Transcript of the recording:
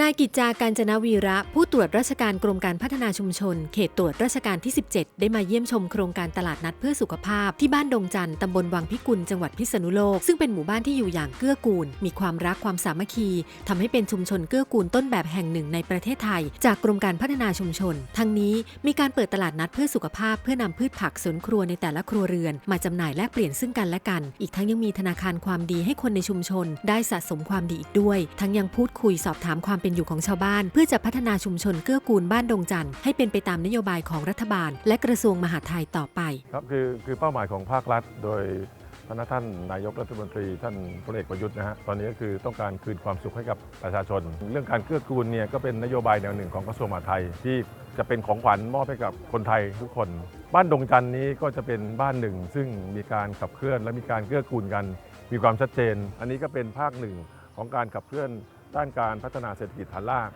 นายกิจจาการจนวีระ ผู้ตรวจราชการกรมการพัฒนาชุมชน เขตตรวจราชการที่ 17 ได้มาเยี่ยมชมโครงการตลาดนัดเพื่อสุขภาพ ที่บ้านดงจันทร์ตำบลวังพิกุล จังหวัดพิษณุโลก ซึ่งเป็นหมู่บ้านที่อยู่อย่างเกื้อกูล มีความรักความสามัคคีทำให้เป็นชุมชนเกื้อกูลต้นแบบแห่งหนึ่งในประเทศไทย จากกรมการพัฒนาชุมชน ทั้งนี้มีการเปิดตลาดนัดเพื่อสุขภาพ เพื่อนำพืชผักสวนครัวในแต่ละครัวเรือน มาจำหน่ายแลกเปลี่ยนซึ่งกันและกัน อีกทั้งยังมีธนาคารความดีให้คนในชุมชน ได้สะสมความดีอีกด้วย ทั้งยังพูดคุยสอบถามความเป็นอยู่ของชาวบ้าน เพื่อจะพัฒนาชุมชนเกื้อกูลบ้านดงจันทร์ให้เป็นไปตามนโยบายของรัฐบาล และกระทรวงมหาดไทยต่อไป ครับคือคือเป้าหมายของภาครัฐ โดยพระท่านนายกรัฐมนตรีท่านพลเอกประยุทธ์นะฮะตอนนี้ก็คือต้องการคืนความสุขให้กับประชาชน เรื่องการเกื้อกูลเนี่ยก็เป็นนโยบายแนวหนึ่งของกระทรวงมหาดไทย ที่จะเป็นของขวัญมอบให้กับคนไทยทุกคน บ้านดงจันทร์นี้ก็จะเป็นบ้านหนึ่ง ซึ่งมีการขับเคลื่อนและมีการเกื้อกูลกัน มีความชัดเจน อันนี้ก็เป็นภาคหนึ่งของการขับเคลื่อน ด้านการพัฒนาเศรษฐกิจฐานราก